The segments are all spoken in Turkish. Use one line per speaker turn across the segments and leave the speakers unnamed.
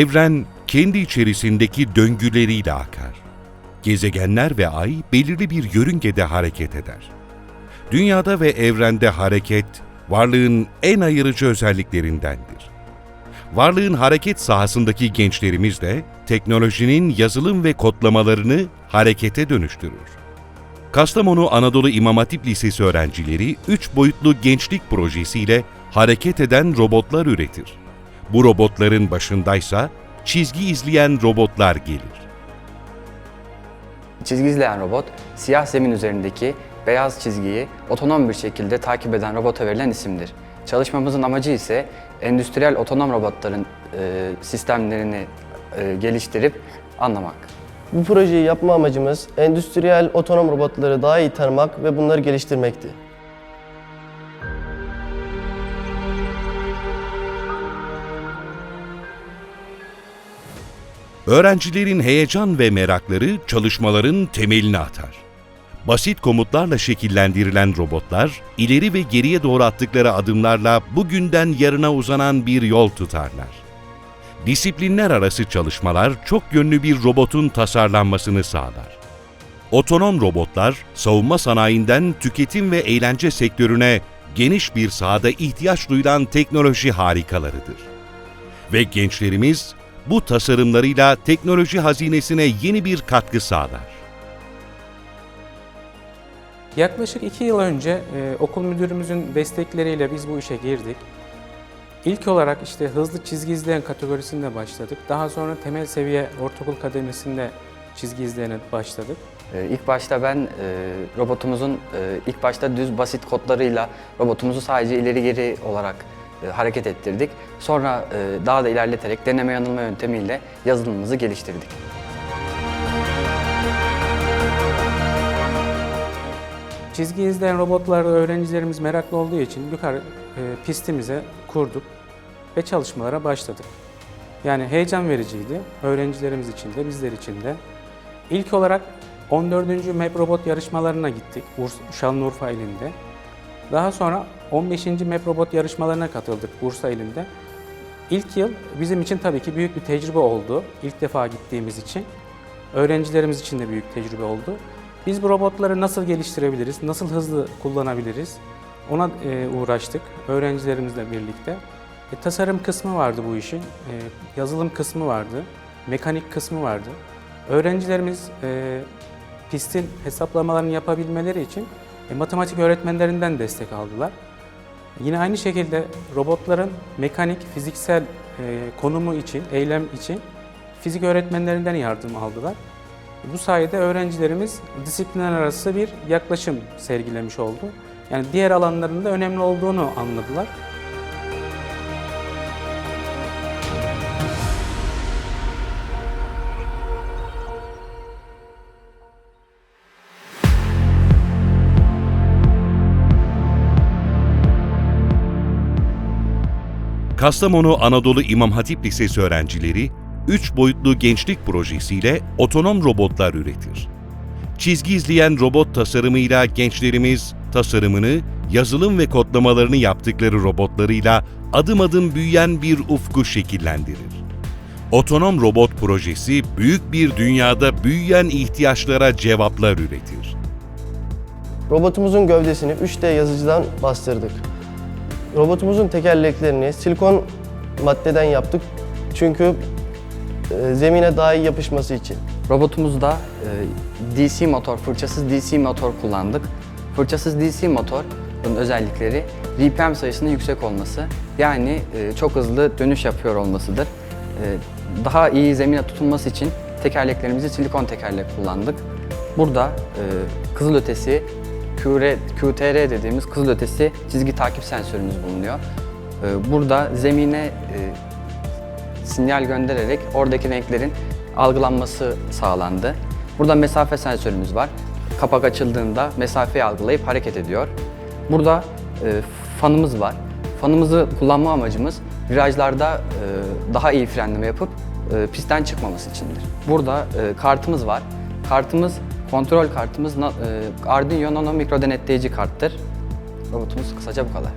Evren kendi içerisindeki döngüleriyle akar. Gezegenler ve ay belirli bir yörüngede hareket eder. Dünyada ve evrende hareket, varlığın en ayırıcı özelliklerindendir. Varlığın hareket sahasındaki gençlerimiz de teknolojinin yazılım ve kodlamalarını harekete dönüştürür. Kastamonu Anadolu İmam Hatip Lisesi öğrencileri 3 boyutlu gençlik projesiyle hareket eden robotlar üretir. Bu robotların başındaysa çizgi izleyen robotlar gelir.
Çizgi izleyen robot, siyah zemin üzerindeki beyaz çizgiyi otonom bir şekilde takip eden robota verilen isimdir. Çalışmamızın amacı ise endüstriyel otonom robotların e, sistemlerini e, geliştirip anlamak.
Bu projeyi yapma amacımız endüstriyel otonom robotları daha iyi tanımak ve bunları geliştirmekti.
Öğrencilerin heyecan ve merakları çalışmaların temelini atar. Basit komutlarla şekillendirilen robotlar, ileri ve geriye doğru attıkları adımlarla bugünden yarına uzanan bir yol tutarlar. Disiplinler arası çalışmalar çok yönlü bir robotun tasarlanmasını sağlar. Otonom robotlar, savunma sanayinden tüketim ve eğlence sektörüne geniş bir sahada ihtiyaç duyulan teknoloji harikalarıdır. Ve gençlerimiz bu tasarımlarıyla teknoloji hazinesine yeni bir katkı sağlar.
Yaklaşık iki yıl önce e, okul müdürümüzün destekleriyle biz bu işe girdik. İlk olarak işte hızlı çizgi izleyen kategorisinde başladık. Daha sonra temel seviye ortaokul kademesinde çizgi izleyene başladık.
E, İlk başta ben e, robotumuzun e, ilk başta düz basit kodlarıyla robotumuzu sadece ileri geri olarak e, hareket ettirdik. Sonra e, daha da ilerleterek deneme yanılma yöntemiyle yazılımımızı geliştirdik.
Çizgi izleyen robotlarda öğrencilerimiz meraklı olduğu için yukarı e, pistimize kurduk ve çalışmalara başladık. Yani heyecan vericiydi. Öğrencilerimiz için de bizler için de. İlk olarak 14. MEP robot yarışmalarına gittik Şanlıurfa ilinde. Daha sonra 15. MEP robot yarışmalarına katıldık Bursa ilinde. İlk yıl bizim için tabii ki büyük bir tecrübe oldu. İlk defa gittiğimiz için. Öğrencilerimiz için de büyük tecrübe oldu. Biz bu robotları nasıl geliştirebiliriz, nasıl hızlı kullanabiliriz ona e, uğraştık öğrencilerimizle birlikte. E, tasarım kısmı vardı bu işin, e, yazılım kısmı vardı, mekanik kısmı vardı. Öğrencilerimiz e, pistin hesaplamalarını yapabilmeleri için e, matematik öğretmenlerinden destek aldılar. Yine aynı şekilde robotların mekanik, fiziksel e, konumu için, eylem için fizik öğretmenlerinden yardım aldılar. Bu sayede öğrencilerimiz disiplinler arası bir yaklaşım sergilemiş oldu. Yani diğer alanların da önemli olduğunu anladılar.
Kastamonu Anadolu İmam Hatip Lisesi öğrencileri 3 boyutlu gençlik projesiyle otonom robotlar üretir. Çizgi izleyen robot tasarımıyla gençlerimiz tasarımını, yazılım ve kodlamalarını yaptıkları robotlarıyla adım adım büyüyen bir ufku şekillendirir. Otonom robot projesi büyük bir dünyada büyüyen ihtiyaçlara cevaplar üretir.
Robotumuzun gövdesini 3D yazıcıdan bastırdık. Robotumuzun tekerleklerini silikon maddeden yaptık çünkü e, zemine daha iyi yapışması için.
Robotumuzda e, DC motor, fırçasız DC motor kullandık. Fırçasız DC motorun özellikleri RPM sayısının yüksek olması. Yani e, çok hızlı dönüş yapıyor olmasıdır. Daha iyi zemine tutunması için tekerleklerimizi silikon tekerlek kullandık. Burada e, kızılötesi QR, QTR dediğimiz kızılötesi çizgi takip sensörümüz bulunuyor. E, Burada zemine e, sinyal göndererek oradaki renklerin algılanması sağlandı. Burada mesafe sensörümüz var. Kapak açıldığında mesafeyi algılayıp hareket ediyor. Burada e, fanımız var. Fanımızı kullanma amacımız virajlarda e, daha iyi frenleme yapıp pistten çıkmaması içindir. Burada kartımız var. Kartımız Kontrol kartımız e, Arduino Nano Mikro Denetleyici karttır. Robotumuz kısaca bu kadar.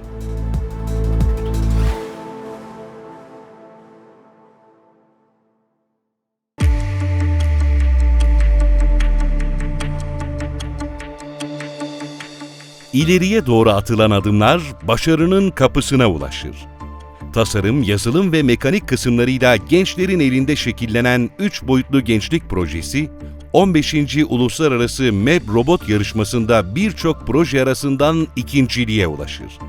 İleriye doğru atılan adımlar başarının kapısına ulaşır. Tasarım, yazılım ve mekanik kısımlarıyla gençlerin elinde şekillenen 3 boyutlu gençlik projesi, 15. Uluslararası MEB Robot Yarışması'nda birçok proje arasından ikinciliğe ulaşır.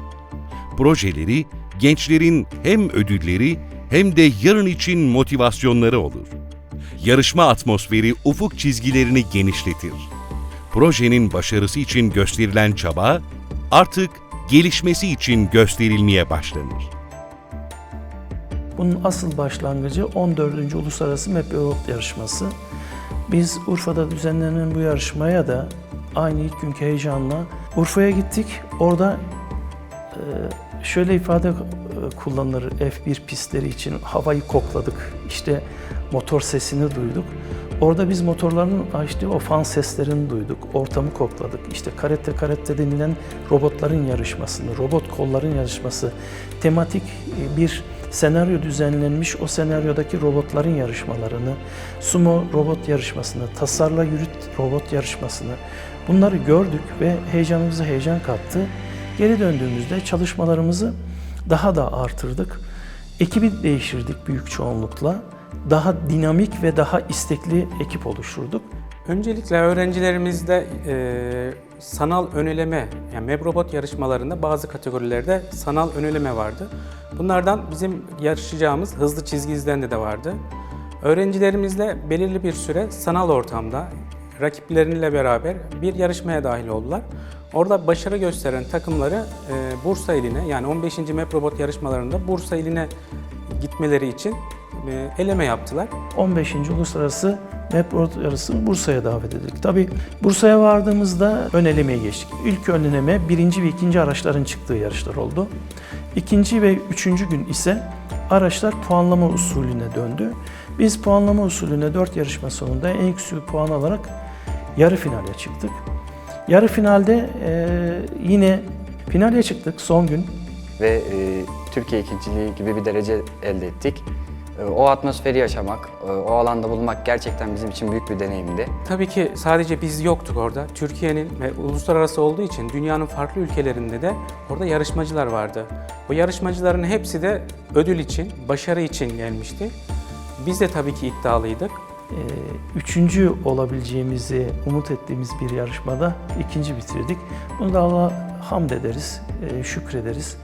Projeleri, gençlerin hem ödülleri hem de yarın için motivasyonları olur. Yarışma atmosferi ufuk çizgilerini genişletir. Projenin başarısı için gösterilen çaba artık gelişmesi için gösterilmeye başlanır.
Bunun asıl başlangıcı 14. Uluslararası MEP Robot Yarışması. Biz Urfa'da düzenlenen bu yarışmaya da aynı ilk günkü heyecanla Urfa'ya gittik. Orada e, şöyle ifade e, kullanılır F1 pistleri için havayı kokladık. İşte motor sesini duyduk. Orada biz motorların açtığı o fan seslerini duyduk. Ortamı kokladık. İşte karette karette denilen robotların yarışmasını, robot kolların yarışması, tematik e, bir senaryo düzenlenmiş o senaryodaki robotların yarışmalarını, sumo robot yarışmasını, tasarla yürüt robot yarışmasını bunları gördük ve heyecanımıza heyecan kattı. Geri döndüğümüzde çalışmalarımızı daha da artırdık. Ekibi değiştirdik büyük çoğunlukla. Daha dinamik ve daha istekli ekip oluşturduk.
Öncelikle öğrencilerimizde sanal öneleme, yani MEB robot yarışmalarında bazı kategorilerde sanal öneleme vardı. Bunlardan bizim yarışacağımız hızlı çizgi izlende de vardı. Öğrencilerimizle belirli bir süre sanal ortamda rakipleriyle beraber bir yarışmaya dahil oldular. Orada başarı gösteren takımları e, Bursa iline yani 15. MEB robot yarışmalarında Bursa iline gitmeleri için e, eleme yaptılar.
15. Uluslararası Robot Yarışı'nı Bursa'ya davet edildik. Tabii Bursa'ya vardığımızda ön elemeye geçtik. İlk ön eleme birinci ve ikinci araçların çıktığı yarışlar oldu. İkinci ve üçüncü gün ise araçlar puanlama usulüne döndü. Biz puanlama usulüne 4 yarışma sonunda en yüksek puan alarak yarı finale çıktık. Yarı finalde eee, yine finale çıktık son gün.
Ve e, Türkiye ikinciliği gibi bir derece elde ettik. E, o atmosferi yaşamak, e, o alanda bulunmak gerçekten bizim için büyük bir deneyimdi.
Tabii ki sadece biz yoktuk orada. Türkiye'nin ve uluslararası olduğu için dünyanın farklı ülkelerinde de orada yarışmacılar vardı. Bu yarışmacıların hepsi de ödül için, başarı için gelmişti. Biz de tabii ki iddialıydık.
Ee, üçüncü olabileceğimizi umut ettiğimiz bir yarışmada ikinci bitirdik. Bunu da Allah'a hamd ederiz, e, şükrederiz.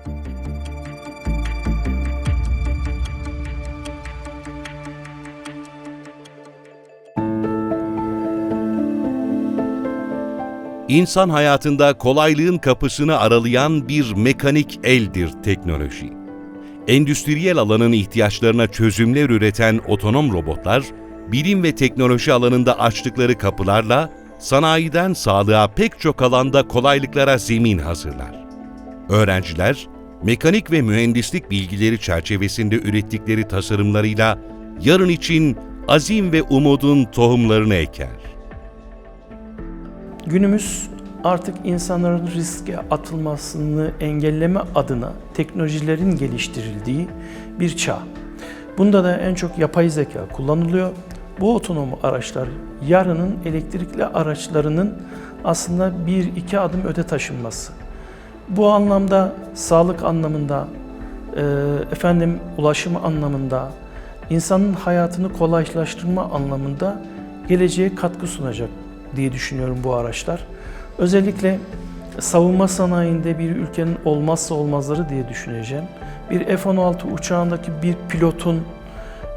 İnsan hayatında kolaylığın kapısını aralayan bir mekanik eldir teknoloji. Endüstriyel alanın ihtiyaçlarına çözümler üreten otonom robotlar, bilim ve teknoloji alanında açtıkları kapılarla sanayiden sağlığa pek çok alanda kolaylıklara zemin hazırlar. Öğrenciler, mekanik ve mühendislik bilgileri çerçevesinde ürettikleri tasarımlarıyla yarın için azim ve umudun tohumlarını eker.
Günümüz artık insanların riske atılmasını engelleme adına teknolojilerin geliştirildiği bir çağ. Bunda da en çok yapay zeka kullanılıyor. Bu otonom araçlar yarının elektrikli araçlarının aslında bir iki adım öte taşınması. Bu anlamda sağlık anlamında, e, efendim ulaşım anlamında, insanın hayatını kolaylaştırma anlamında geleceğe katkı sunacak diye düşünüyorum bu araçlar. Özellikle savunma sanayinde bir ülkenin olmazsa olmazları diye düşüneceğim. Bir F-16 uçağındaki bir pilotun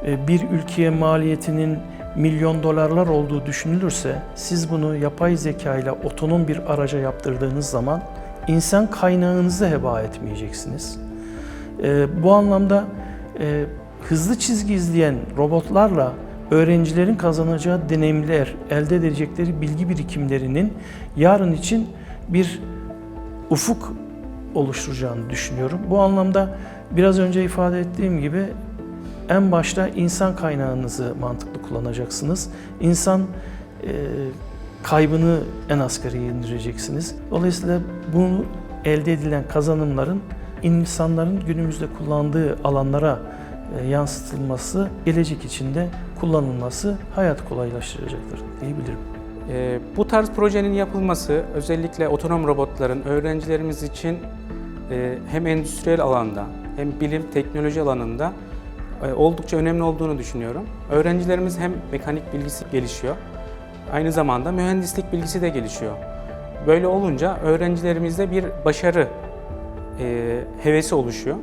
e, bir ülkeye maliyetinin milyon dolarlar olduğu düşünülürse siz bunu yapay zeka ile otonom bir araca yaptırdığınız zaman insan kaynağınızı heba etmeyeceksiniz. E, bu anlamda e, hızlı çizgi izleyen robotlarla öğrencilerin kazanacağı deneyimler, elde edecekleri bilgi birikimlerinin yarın için bir ufuk oluşturacağını düşünüyorum. Bu anlamda biraz önce ifade ettiğim gibi en başta insan kaynağınızı mantıklı kullanacaksınız. İnsan e, kaybını en asgariye indireceksiniz. Dolayısıyla bunu elde edilen kazanımların insanların günümüzde kullandığı alanlara e, yansıtılması, gelecek içinde kullanılması hayat kolaylaştıracaktır diyebilirim.
Ee, bu tarz projenin yapılması özellikle otonom robotların öğrencilerimiz için e, hem endüstriyel alanda hem bilim teknoloji alanında e, oldukça önemli olduğunu düşünüyorum. Öğrencilerimiz hem mekanik bilgisi gelişiyor, aynı zamanda mühendislik bilgisi de gelişiyor. Böyle olunca öğrencilerimizde bir başarı e, hevesi oluşuyor.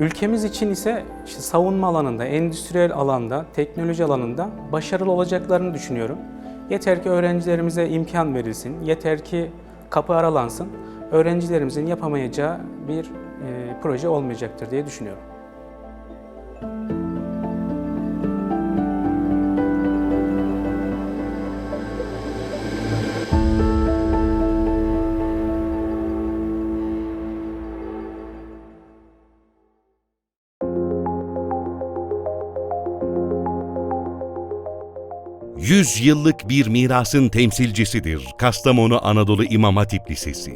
Ülkemiz için ise işte savunma alanında, endüstriyel alanda, teknoloji alanında başarılı olacaklarını düşünüyorum. Yeter ki öğrencilerimize imkan verilsin, yeter ki kapı aralansın, öğrencilerimizin yapamayacağı bir e, proje olmayacaktır diye düşünüyorum.
Yüz yıllık bir mirasın temsilcisidir Kastamonu Anadolu İmam Hatip Lisesi.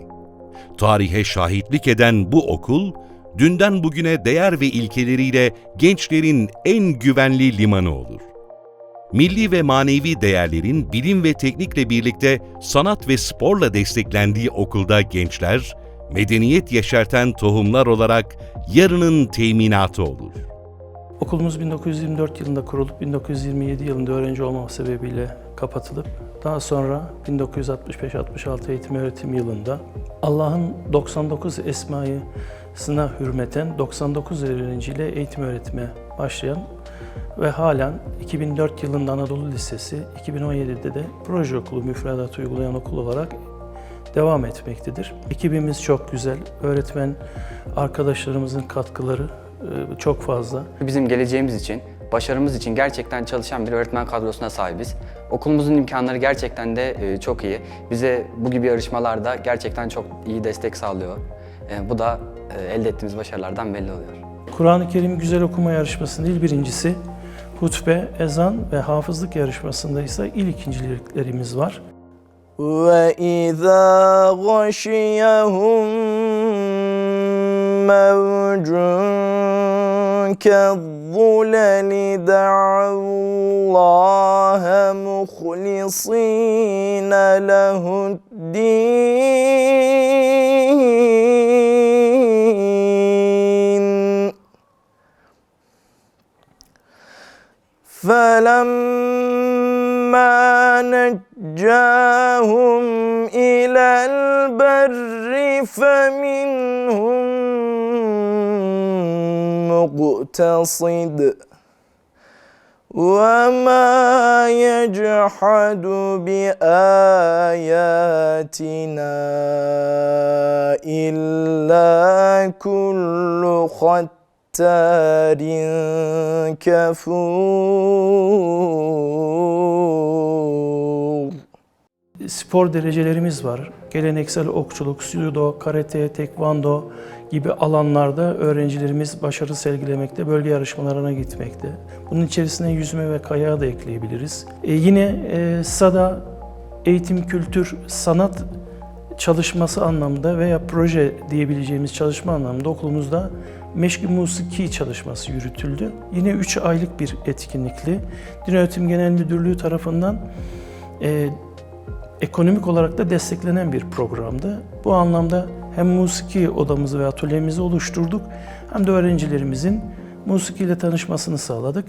Tarihe şahitlik eden bu okul, dünden bugüne değer ve ilkeleriyle gençlerin en güvenli limanı olur. Milli ve manevi değerlerin bilim ve teknikle birlikte sanat ve sporla desteklendiği okulda gençler, medeniyet yeşerten tohumlar olarak yarının teminatı olur.
Okulumuz 1924 yılında kurulup 1927 yılında öğrenci olmama sebebiyle kapatılıp daha sonra 1965-66 eğitim öğretim yılında Allah'ın 99 esmayısına hürmeten 99 öğrenciyle eğitim öğretime başlayan ve halen 2004 yılında Anadolu Lisesi, 2017'de de proje okulu müfredat uygulayan okul olarak devam etmektedir. Ekibimiz çok güzel, öğretmen arkadaşlarımızın katkıları çok fazla.
Bizim geleceğimiz için, başarımız için gerçekten çalışan bir öğretmen kadrosuna sahibiz. Okulumuzun imkanları gerçekten de e, çok iyi. Bize bu gibi yarışmalarda gerçekten çok iyi destek sağlıyor. E, Bu da e, elde ettiğimiz başarılardan belli oluyor.
Kur'an-ı Kerim güzel okuma yarışması değil birincisi. Hutbe, ezan ve hafızlık yarışmasında ise il ikinciliklerimiz var.
وَإِذَا غَشِيَهُم مَّوْجٌ كَالظُّلَلِ دَعَوُا اللَّهَ مُخْلِصِينَ لَهُ الدِّينَ. فلما نجاهم إلى البر فمنهم مقتصد وما يجحد بآياتنا إلا كل ختار كفور
Spor derecelerimiz var. Geleneksel okçuluk, judo, karate, tekvando gibi alanlarda öğrencilerimiz başarı sergilemekte, bölge yarışmalarına gitmekte. Bunun içerisine yüzme ve kayağı da ekleyebiliriz. E, yine e, SADA eğitim, kültür, sanat çalışması anlamda veya proje diyebileceğimiz çalışma anlamında okulumuzda meşgul musiki çalışması yürütüldü. Yine 3 aylık bir etkinlikli. Din Öğretim Genel Müdürlüğü tarafından e, ekonomik olarak da desteklenen bir programdı. Bu anlamda hem musiki odamızı ve atölyemizi oluşturduk hem de öğrencilerimizin musikiyle tanışmasını sağladık.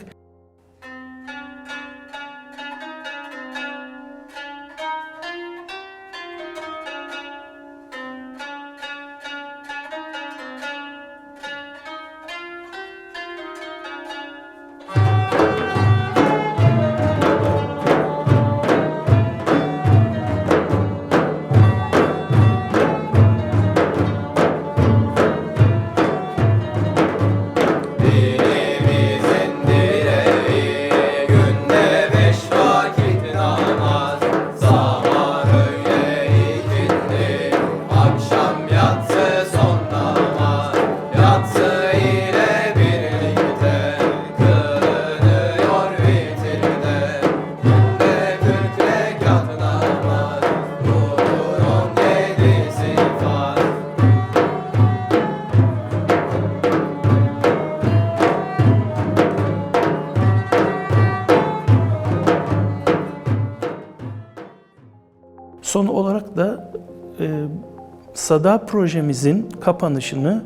Sada projemizin kapanışını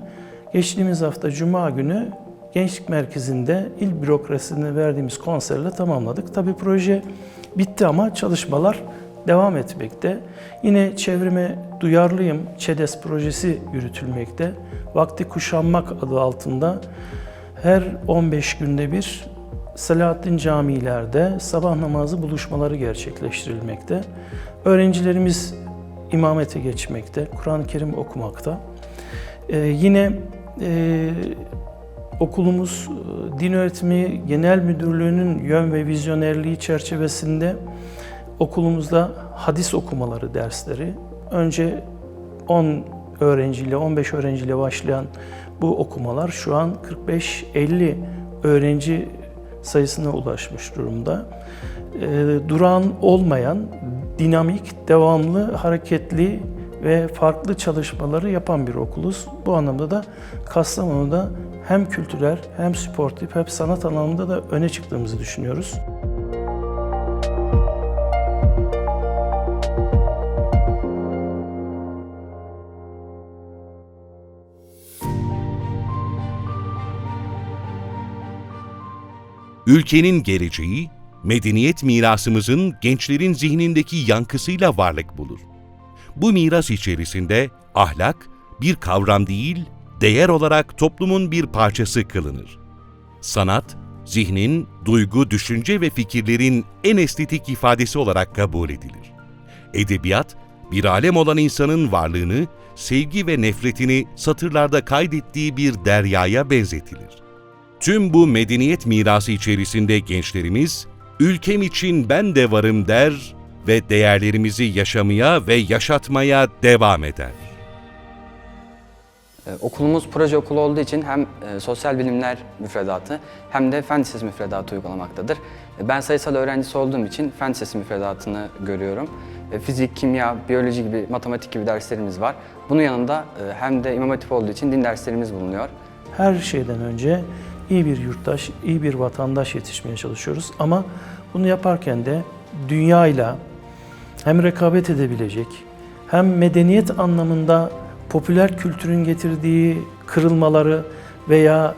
geçtiğimiz hafta Cuma günü Gençlik Merkezi'nde il bürokrasisine verdiğimiz konserle tamamladık. Tabii proje bitti ama çalışmalar devam etmekte. Yine çevreme duyarlıyım ÇEDES projesi yürütülmekte. Vakti kuşanmak adı altında her 15 günde bir Selahattin camilerde sabah namazı buluşmaları gerçekleştirilmekte. Öğrencilerimiz imamete geçmekte, Kur'an-ı Kerim okumakta. Ee, yine e, okulumuz e, Din Öğretimi Genel Müdürlüğü'nün yön ve vizyonerliği çerçevesinde okulumuzda hadis okumaları dersleri önce 10 öğrenciyle 15 öğrenciyle başlayan bu okumalar şu an 45-50 öğrenci sayısına ulaşmış durumda. Ee, durağan olmayan, dinamik, devamlı, hareketli ve farklı çalışmaları yapan bir okuluz. Bu anlamda da Kastamonu'da hem kültürel hem sportif hem sanat alanında da öne çıktığımızı düşünüyoruz.
Ülkenin geleceği, medeniyet mirasımızın gençlerin zihnindeki yankısıyla varlık bulur. Bu miras içerisinde ahlak bir kavram değil, değer olarak toplumun bir parçası kılınır. Sanat, zihnin, duygu, düşünce ve fikirlerin en estetik ifadesi olarak kabul edilir. Edebiyat, bir alem olan insanın varlığını, sevgi ve nefretini satırlarda kaydettiği bir deryaya benzetilir. Tüm bu medeniyet mirası içerisinde gençlerimiz, ülkem için ben de varım der ve değerlerimizi yaşamaya ve yaşatmaya devam eder.
Ee, Okulumuz proje okulu olduğu için hem e, sosyal bilimler müfredatı hem de fen lisesi müfredatı uygulamaktadır. E, Ben sayısal öğrencisi olduğum için fen lisesi müfredatını görüyorum. E, Fizik, kimya, biyoloji gibi, matematik gibi derslerimiz var. Bunun yanında e, hem de İmam Hatip olduğu için din derslerimiz bulunuyor.
Her şeyden önce iyi bir yurttaş, iyi bir vatandaş yetişmeye çalışıyoruz. Ama bunu yaparken de dünyayla hem rekabet edebilecek, hem medeniyet anlamında popüler kültürün getirdiği kırılmaları veya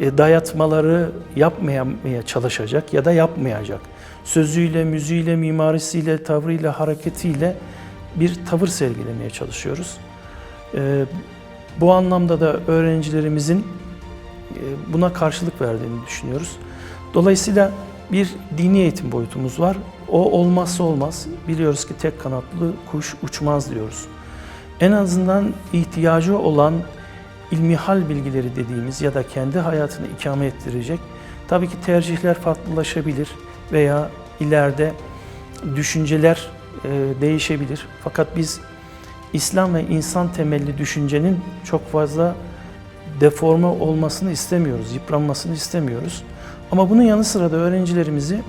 e, dayatmaları yapmamaya çalışacak ya da yapmayacak. Sözüyle, müziğiyle, mimarisiyle, tavrıyla, hareketiyle bir tavır sergilemeye çalışıyoruz. E, Bu anlamda da öğrencilerimizin buna karşılık verdiğini düşünüyoruz. Dolayısıyla bir dini eğitim boyutumuz var. O olmazsa olmaz. Biliyoruz ki tek kanatlı kuş uçmaz diyoruz. En azından ihtiyacı olan ilmihal bilgileri dediğimiz ya da kendi hayatını ikame ettirecek tabii ki tercihler farklılaşabilir veya ileride düşünceler e, değişebilir. Fakat biz İslam ve insan temelli düşüncenin çok fazla deforme olmasını istemiyoruz, yıpranmasını istemiyoruz. Ama bunun yanı sıra da öğrencilerimizi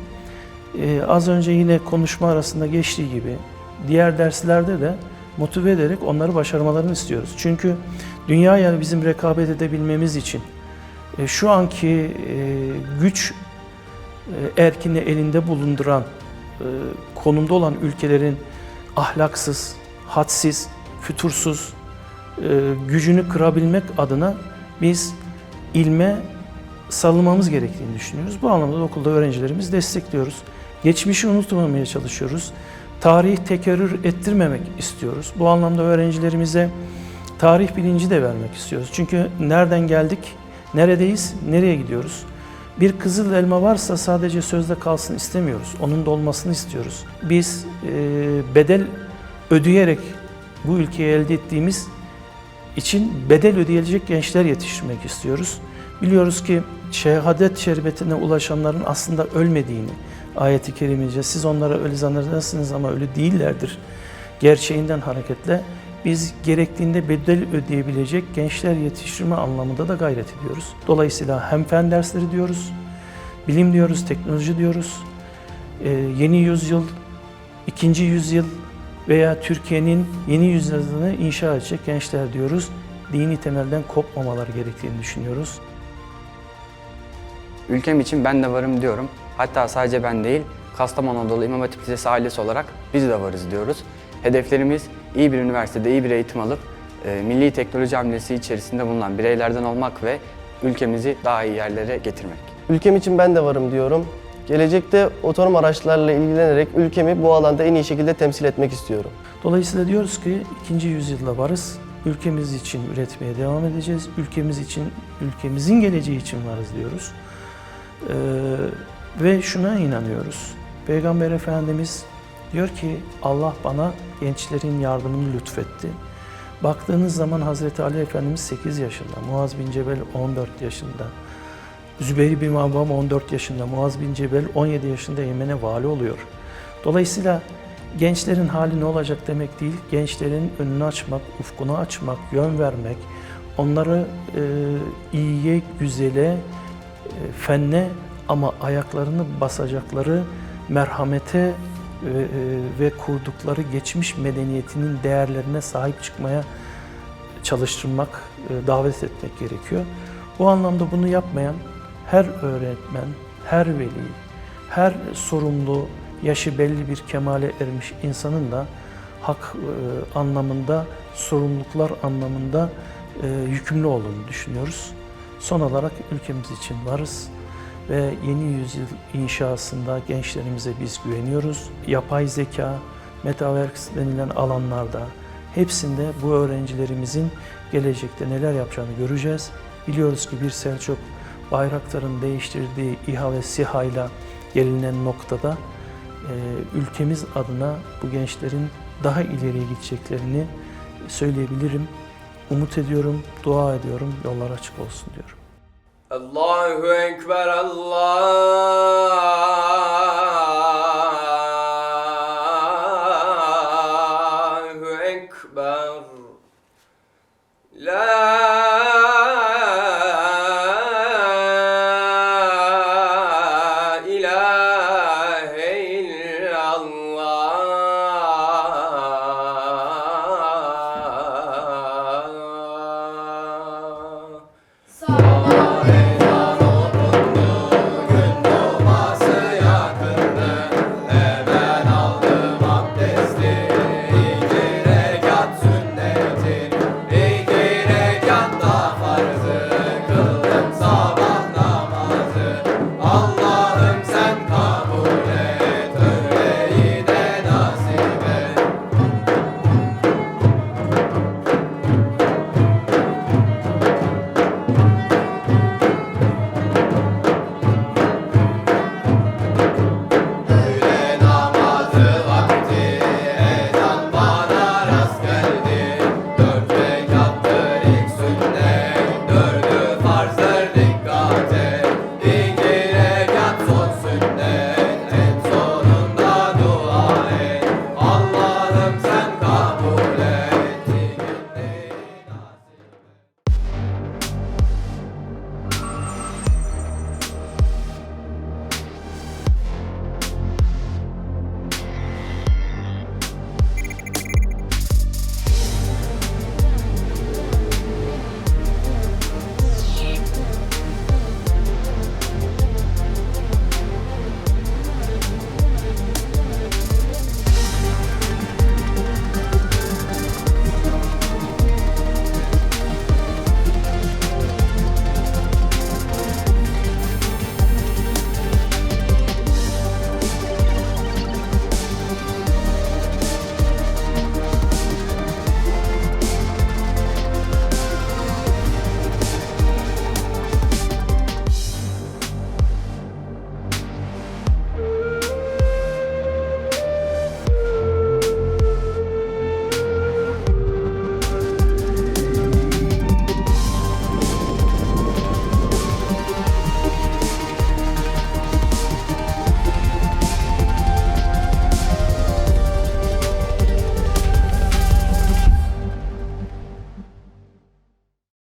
e, az önce yine konuşma arasında geçtiği gibi diğer derslerde de motive ederek onları başarmalarını istiyoruz. Çünkü dünyaya bizim rekabet edebilmemiz için e, şu anki e, güç e, erkini elinde bulunduran e, konumda olan ülkelerin ahlaksız, hadsiz, fütursuz e, gücünü kırabilmek adına biz ilme salınmamız gerektiğini düşünüyoruz. Bu anlamda da okulda öğrencilerimizi destekliyoruz. Geçmişi unutmamaya çalışıyoruz. Tarih tekerrür ettirmemek istiyoruz. Bu anlamda öğrencilerimize tarih bilinci de vermek istiyoruz. Çünkü nereden geldik, neredeyiz, nereye gidiyoruz? Bir kızıl elma varsa sadece sözde kalsın istemiyoruz. Onun da olmasını istiyoruz. Biz e, bedel ödeyerek bu ülkeyi elde ettiğimiz için bedel ödeyecek gençler yetiştirmek istiyoruz. Biliyoruz ki şehadet şerbetine ulaşanların aslında ölmediğini ayeti kerimece siz onlara öyle zannedersiniz ama öyle değillerdir. Gerçeğinden hareketle biz gerektiğinde bedel ödeyebilecek gençler yetiştirme anlamında da gayret ediyoruz. Dolayısıyla hem fen dersleri diyoruz, bilim diyoruz, teknoloji diyoruz, Ee, yeni yüzyıl, ikinci yüzyıl veya Türkiye'nin yeni yüzyılını inşa edecek gençler diyoruz. Dini temelden kopmamaları gerektiğini düşünüyoruz.
Ülkem için ben de varım diyorum. Hatta sadece ben değil, Kastamonu Anadolu İmam Hatip Lisesi ailesi olarak biz de varız diyoruz. Hedeflerimiz iyi bir üniversitede iyi bir eğitim alıp e, milli teknoloji hamlesi içerisinde bulunan bireylerden olmak ve ülkemizi daha iyi yerlere getirmek.
Ülkem için ben de varım diyorum. Gelecekte otonom araçlarla ilgilenerek ülkemi bu alanda en iyi şekilde temsil etmek istiyorum.
Dolayısıyla diyoruz ki ikinci yüzyılda varız. Ülkemiz için üretmeye devam edeceğiz. Ülkemiz için, ülkemizin geleceği için varız diyoruz. Ee, ve şuna inanıyoruz. Peygamber Efendimiz diyor ki Allah bana gençlerin yardımını lütfetti. Baktığınız zaman Hazreti Ali Efendimiz 8 yaşında, Muaz bin Cebel 14 yaşında, Zübeyir bin Avvam 14 yaşında, Muaz bin Cebel 17 yaşında Yemen'e vali oluyor. Dolayısıyla gençlerin hali ne olacak demek değil, gençlerin önünü açmak, ufkunu açmak, yön vermek, onları e, iyiye, güzele, e, fenne ama ayaklarını basacakları merhamete e, e, ve kurdukları geçmiş medeniyetinin değerlerine sahip çıkmaya çalıştırmak, e, davet etmek gerekiyor. Bu anlamda bunu yapmayan her öğretmen, her veli, her sorumlu, yaşı belli bir kemale ermiş insanın da hak e, anlamında, sorumluluklar anlamında e, yükümlü olduğunu düşünüyoruz. Son olarak ülkemiz için varız ve yeni yüzyıl inşasında gençlerimize biz güveniyoruz. Yapay zeka, metaverse denilen alanlarda hepsinde bu öğrencilerimizin gelecekte neler yapacağını göreceğiz. Biliyoruz ki bir Selçuk Bayraktar'ın değiştirdiği İHA ve SİHA ile gelinen noktada e, ülkemiz adına bu gençlerin daha ileriye gideceklerini söyleyebilirim. Umut ediyorum, dua ediyorum, yollar açık olsun diyorum.
Allahu Ekber Allah